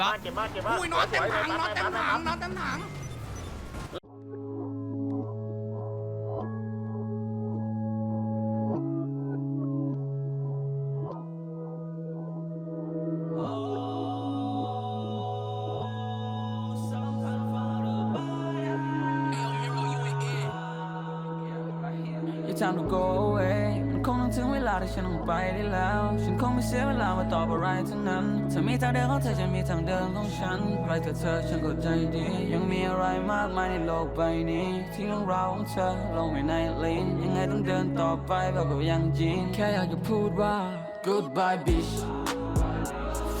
ก๊อฟเจ็บมากเจ็บมากอุ้ยน็อตเต็มถังน็อตเต็มถังน็อตเต็มถัง It's time to go away มันค งต้องถึงเวลาที่ฉันต้องไปได้แล้ว ฉันคงไม่เสียเวลามาตอบอะไรทั้งนั้นเธอมีทางเดินของเธอฉันมีทางเดินของฉันไปเถอะเธอฉันก็ใจดี ยังมีอะไรมากมายในโลกใบนี้ ที่เรื่องราวของเธอลงไว้ในลิ้นยังไงต้องเดินต่อไปแบบกับยังจีนแค่อยากจะพูดว่า goodbye bitch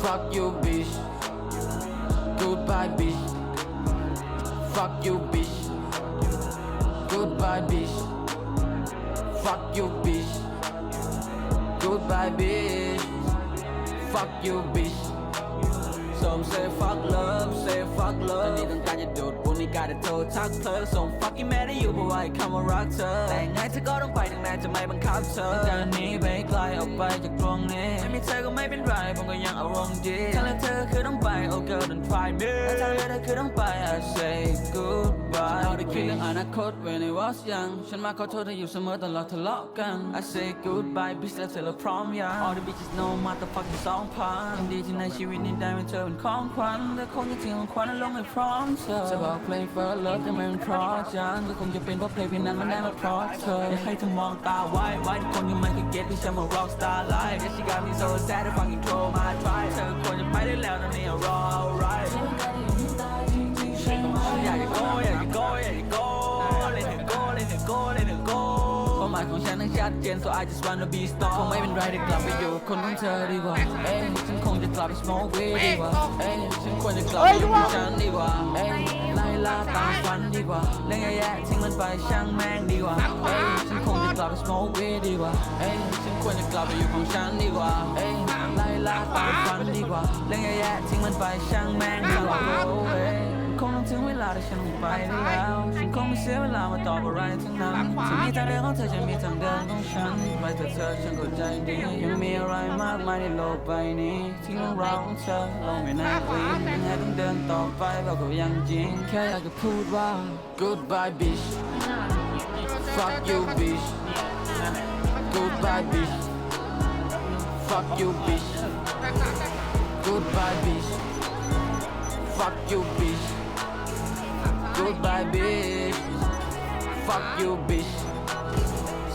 fuck you bitch goodbye bitch fuck you bitch goodbye bitch Fuck you, bitch. Goodbye, bitch. Fuck you, bitch. Some say fuck love, say fuck love แต่นี่ต้องการจะดูดบุญนี่การจะโทรทักเธอส่ง fucking แม่ได้อยู่เพราะว่าไอ้คำว่ารักเธอ แต่ไงเธอก็ต้องไปถึงแม้จะไม่บังคับเธอการหนีไปไกลออกไปจากตรงนี้ ไม่มีเธอก็ไม่เป็นไรผมก็ยังอารมณ์ดีทางเลือกเธอคือต้องไป oh girl don't try me แต่ทางเลือกเธอคือต้องไป I say goodbye เรา ได้คิดเรื่องอนาคต when I was young ฉันมาขอโทษเธออยู่เสมอตลอดทะเลาะกัน I say goodbye bitch แล้วเธอละพร้อมยัง all the bitches know motherfucking สองพันยังดีที่ในชีวิตนี้ได้เป็นเธอเป็นของขวัญแต่คงจะทิ้งของขวัญนั้นลงให้พร้อมเธอจะบอกเพลง for love แต่ไม่เป็นเพราะฉันก็คงจะเป็นเพราะเพลงเพียงนั้นมันได้มาเพราะเธออยากให้เธอมองตาไว้ไว้ทุกคนยังไม่เคยเก็ตที่ฉันมา rock star life yeah she got me so sad I fucking throw my try เธอาหมายของฉันนั้นชัดเจน so I just wanna be star คงไม่เป็นไรได้กลับไปอยู่กับคนของเธอดีกว่า เอ้ยฉันคงจะกลับไป smoke weed ดีกว่า เอ้ยฉันควรจะกลับไปอยู่กับฉันดีกว่า เอ้ยไล่ล่าตามฝันดีกว่าเรื่องแย่ๆทิ้งมันไปช่างแม่งดีกว่า เอ้ยฉันคงจะกลับไป smoke weed ดีกว่า เอ้ยฉันควรจะกลับไปอยู่ของฉันดีกว่า เอ้ยไล่ล่าตามฝันดีกว่าเรื่องแย่ๆทิ้งมันไปช่างแม่งดีกว่าโอ้ยคงต้อง ถึงเวลาที่ฉันต้องไปได้แล้วฉันคงไม่เสียเวลามาตอบอะไรทั้งนั้นฉันมีทางเดินของเธอฉันมีทางเดินของฉันไปเถอะเธอฉันก็ใจดียังมีอะไรมากมายในโลกใบนี้ที่เรื่องราวของเธอลงไว้ในลิ้นยังไงต้องเดินต่อไปแบบกับยังจริงแค่อยากจะพูดว่า goodbye bitch fuck you bitch goodbye bitch fuck you bitch goodbye bitch fuck you bitch Goodbye bitch Fuck you bitch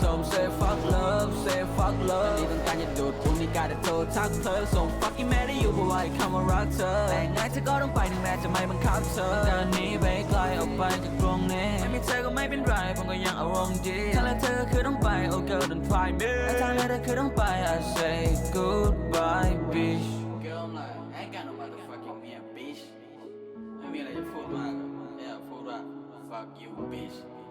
Some say fuck love say fuck love นี่ต้องการจะดูดพรุ่งนี้การจะโทรทักเธอส่ง fucking แม่ได้อยู่เพราะว่าไอ้คำว่ารักเธอแต่ไงเธอก็ต้องไปถึงแม้จะไม่บังคับเธอเดินหนีไปไกลออกไปจากตรงนี้ไม่มีเธอก็ไม่เป็นไรผมก็ยังอารมณ์ดีทางเลือกเธอคือต้องไป oh girl don't try me แต่ทางเลือกเธอคือต้องไป I say goodbye bitch fuck you bitch